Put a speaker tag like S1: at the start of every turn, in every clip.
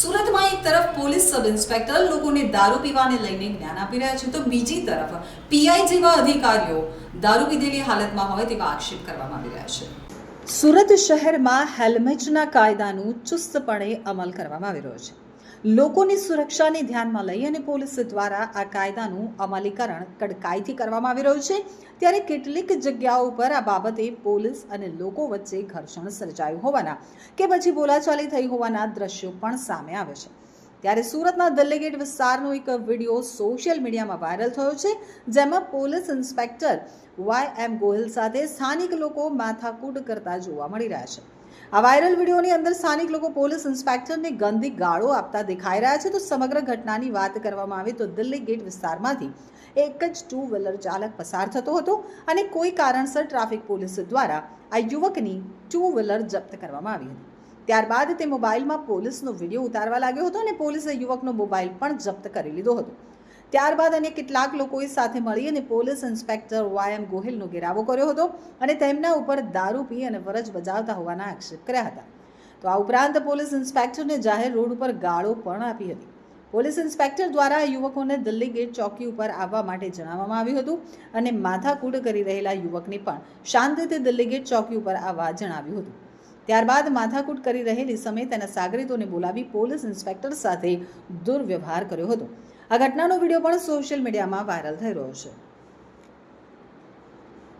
S1: સુરતમાં એક તરફ પોલીસ સબ ઇન્સ્પેક્ટર લોકોને દારૂ પીવાને લઈને જ્ઞાન આપી રહ્યા છે તો બીજી તરફ પીઆઈ જેવા અધિકારીઓ દારૂ પીધેલી હાલતમાં હોય તેવા આક્ષેપ કરવામાં આવી રહ્યા છે. સુરત શહેરમાં હેલ્મેટના કાયદાનું ચુસ્તપણે અમલ કરવામાં આવી રહ્યો છે. લોકોની સુરક્ષાને ધ્યાનમાં લઈ અને પોલીસ દ્વારા આ કાયદાનું અમલીકરણ કડકાઈથી કરવામાં આવી રહ્યું છે. ત્યારે કેટલીક જગ્યાઓ પર આ બાબતે પોલીસ અને લોકો વચ્ચે ઘર્ષણ સર્જાયું હોવાના કે પછી બોલાચાલી થઈ હોવાના દ્રશ્યો પણ સામે આવે છે. ત્યારે સુરતના દલ્લેગેટ વિસ્તારનો એક વીડિયો સોશિયલ મીડિયામાં વાયરલ થયો છે, જેમાં police inspector Y M Gohil સાથે સ્થાનિક લોકો માથાકૂટ કરતા જોવા મળી રહ્યા છે. આ વાયરલ વિડીયોની અંદર સ્થાનિક લોકો પોલીસ ઇન્સ્પેક્ટરને ગંદી ગાળો આપતા દેખાઈ રહ્યા છે. તો સમગ્ર ઘટનાની વાત કરવામાં આવે તો દિલ્હી ગેટ વિસ્તારમાંથી એક જ ટુ વ્હીલર ચાલક પસાર થતો હતો અને કોઈ કારણસર ટ્રાફિક પોલીસ દ્વારા આ યુવકની ટુ વ્હીલર જપ્ત કરવામાં આવી હતી. ત્યારબાદ તે મોબાઈલમાં પોલીસનો વીડિયો ઉતારવા લાગ્યો હતો અને પોલીસે યુવકનો મોબાઈલ પણ જપ્ત કરી લીધો હતો. ત્યારબાદ અન્ય કેટલાક લોકોએ સાથે મળી અને પોલીસ ઇન્સ્પેક્ટર વાય એમ ગોહિલનો ઘેરાવો કર્યો હતો અને તેમના ઉપર દારૂ પી અને ફરજ બજાવતા હોવાના આક્ષેપ કર્યા હતા. તો આ ઉપરાંત પોલીસ ઇન્સ્પેક્ટરને જાહેર રોડ ઉપર ગાળો પણ આપી હતી. પોલીસ ઇન્સ્પેક્ટર દ્વારા યુવકોને દિલ્હી ગેટ ચોકી ઉપર આવવા માટે જણાવવામાં આવ્યું હતું અને માથાકૂટ કરી રહેલા યુવકને પણ શાંતિથી દિલ્હી ગેટ ચોકી ઉપર આવવા જણાવ્યું હતું. ત્યારબાદ માથાકૂટ કરી રહેલી સમયે તેના સાગરીતોને બોલાવી પોલીસ ઇન્સ્પેક્ટર સાથે દુર્વ્યવહાર કર્યો હતો. આ ઘટનાનો વીડિયો પણ સોશિયલ મીડિયામાં વાયરલ થઈ રહ્યો છે.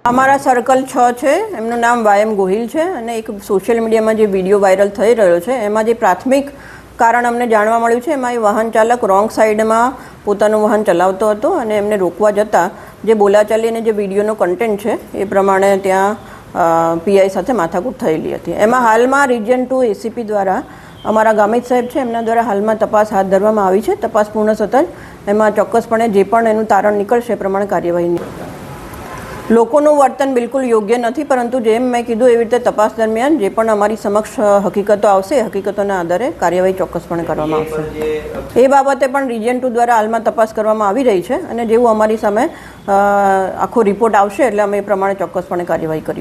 S2: અમારા સર્કલ છ છે. એમનું નામ વાયમ ગોહિલ છે અને એક સોશિયલ મીડિયામાં જે વીડિયો વાયરલ થઈ રહ્યો છે, એમાં જે પ્રાથમિક કારણ અમને જાણવા મળ્યું છે, એમાં એ વાહન ચાલક રોંગ સાઈડમાં પોતાનું વાહન ચલાવતો હતો અને એમને રોકવા જતાં જે બોલાચાલી અને જે વિડીયોનો કન્ટેન્ટ છે, એ પ્રમાણે ત્યાં પીઆઈ સાથે માથાકૂટ થયેલી હતી. એમાં હાલમાં રિજન ટુ એસીપી દ્વારા અમારા ગામિત સાહેબ છે એમના દ્વારા હાલમાં તપાસ હાથ ધરવામાં આવી છે. તપાસ પૂર્ણ થતાં એમાં ચોક્કસપણે જે પણ એનું તારણ નીકળશે એ પ્રમાણે કાર્યવાહી લોકોનું વર્તન બિલકુલ યોગ્ય નથી પરંતુ જેમ મેં કીધું એવી રીતે તપાસ દરમિયાન જે પણ અમારી સમક્ષ હકીકતો આવશે હકીકતોના આધારે કાર્યવાહી ચોક્કસપણે કરવામાં આવશે. એ બાબતે પણ રિજિયન ટુ દ્વારા હાલમાં તપાસ કરવામાં આવી રહી છે અને જેવું અમારી સામે આખો રિપોર્ટ આવશે એટલે અમે એ પ્રમાણે ચોક્કસપણે કાર્યવાહી કરી